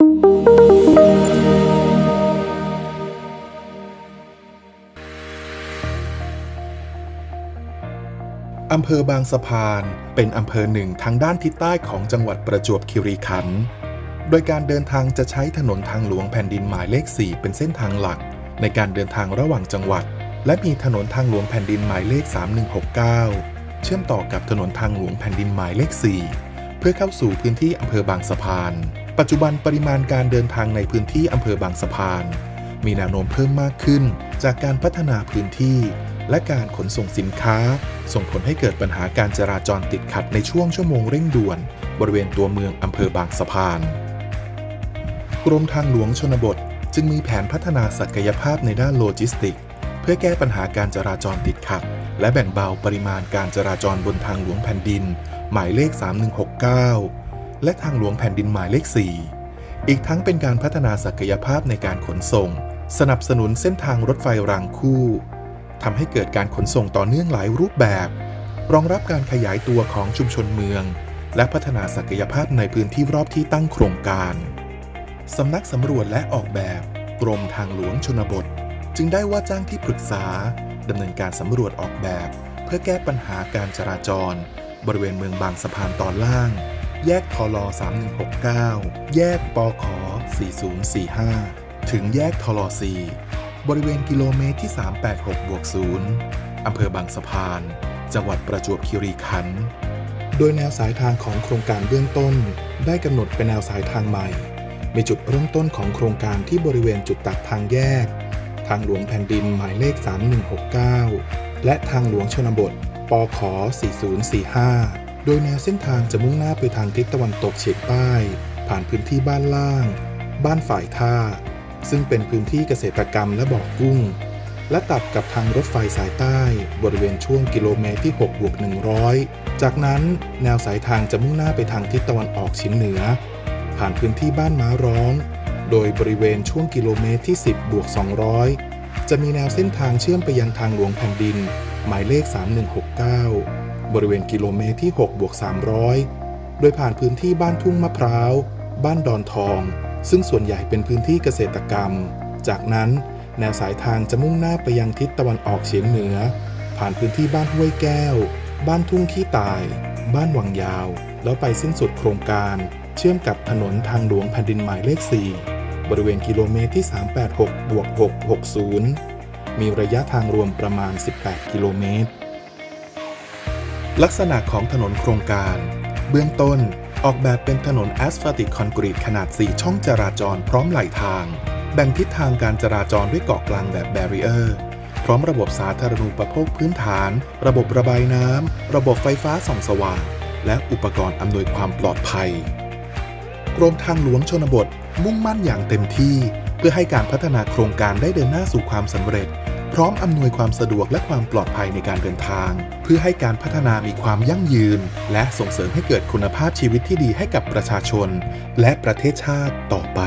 อำเภอบางสะพานเป็นอำเภอหนึ่งทางด้านทิศใต้ของจังหวัดประจวบคีรีขันธ์ โดยการเดินทางจะใช้ถนนทางหลวงแผ่นดินหมายเลข 4 เป็นเส้นทางหลัก ในการเดินทางระหว่างจังหวัด และมีถนนทางหลวงแผ่นดินหมายเลข 3169 เชื่อมต่อกับถนนทางหลวงแผ่นดินหมายเลข 4 เพื่อเข้าสู่พื้นที่อำเภอบางสะพาน ปัจจุบันปริมาณการเดินทางในพื้นที่อำเภอบางสะพาน มีแนวโน้มเพิ่มมากขึ้น จากการพัฒนาพื้นที่ และการขนส่งสินค้า ส่งผลให้เกิดปัญหาการจราจรติดขัดในช่วงชั่วโมงเร่งด่วน บริเวณตัวเมืองอำเภอบางสะพาน กรมทางหลวงชนบทจึงมีแผนพัฒนาศักยภาพในด้านโลจิสติก เพื่อแก้ปัญหาการจราจรติดขัด และแบ่งเบาปริมาณการจราจรบนทางหลวงแผ่นดิน หมายเลข 3169 และทางหลวงแผ่นดินหมายเลข 4 อีกทั้งเป็นการพัฒนาศักยภาพในการขนส่ง สนับสนุนเส้นทางรถไฟรางคู่ทำให้เกิดการขนส่งต่อเนื่องหลายรูปแบบ รองรับการขยายตัวของชุมชนเมือง และพัฒนาศักยภาพในพื้นที่รอบที่ตั้งโครงการสำนักสำรวจและออกแบบกรมทางหลวงชนบท จึงได้ว่าจ้างที่ปรึกษาดำเนินการสำรวจออกแบบ เพื่อแก้ปัญหาการจราจร บริเวณเมืองบางสะพานตอนล่าง แยกทล3169 แยกปข4045 ถึงแยกทล4บริเวณกิโลเมตรที่ 386บวก0อำเภอบางสะพาน จังหวัดประจวบคีรีขันธ์ โดยแนวสายทางของโครงการเบื้องต้น ได้กำหนดเป็นแนวสายทางใหม่ มีจุดเริ่มต้นของโครงการที่บริเวณจุดตัดทางแยก ทางหลวงแผ่นดินหมายเลข 3169 และทางหลวงชนบท ปข4045 โดยแนวเส้นทางจะมุ่งหน้าไปทางทิศตะวันตกเฉียงใต้ ผ่านพื้นที่บ้านล่าง บ้านฝ่ายท่า ซึ่งเป็นพื้นที่เกษตรกรรมและบ่อกุ้ง และตัดกับทางรถไฟสายใต้ บริเวณช่วงกิโลเมตรที่6บวก100 จากนั้นแนวสายทางจะมุ่งหน้าไปทางทิศตะวันออกเฉียงเหนือ ผ่านพื้นที่บ้านม้าร้อง โดยบริเวณช่วงกิโลเมตรที่ 10บวก200 จะมีแนวเส้นทางเชื่อมไปยังทางหลวงแผ่นดิน หมายเลข 3169 บริเวณกิโลเมตรที่6บวก300 โดยผ่านพื้นที่บ้านทุ่งมะพร้าว บ้านดอนทอง ซึ่งส่วนใหญ่เป็นพื้นที่เกษตรกรรม จากนั้นแนวสายทางจะมุ่งหน้าไปยังทิศตะวันออกเฉียงเหนือ ผ่านพื้นที่บ้านห้วยแก้ว บ้านทุ่งขี้ตาย บ้านวังยาว แล้วไปสิ้นสุดโครงการ เชื่อมกับถนนทางหลวงแผ่นดินหมายเลข 4 บริเวณกิโลเมตรที่ 386บวก660 มีระยะทางรวมประมาณ 18 กิโลเมตร ลักษณะของถนนโครงการ เบื้องต้นออกแบบเป็นถนนแอสฟัลติกคอนกรีตขนาด 4 ช่องจราจรพร้อมไหลทาง แบ่งทิศทางการจราจรด้วยเกาะกลางแบบแบรีเออร์พร้อมระบบสาธารณูปโภคพื้นฐาน ระบบระบายน้ำ ระบบไฟฟ้าส่องสว่าง และอุปกรณ์อำนวยความปลอดภัย กรมทางหลวงชนบทมุ่งมั่นอย่างเต็มที่ เพื่อให้การพัฒนาโครงการได้เดินหน้าสู่ความสำเร็จ พร้อมอำนวยความสะดวกและความปลอดภัยในการเดินทาง เพื่อให้การพัฒนามีความยั่งยืน และส่งเสริมให้เกิดคุณภาพชีวิตที่ดีให้กับประชาชน และประเทศชาติต่อไป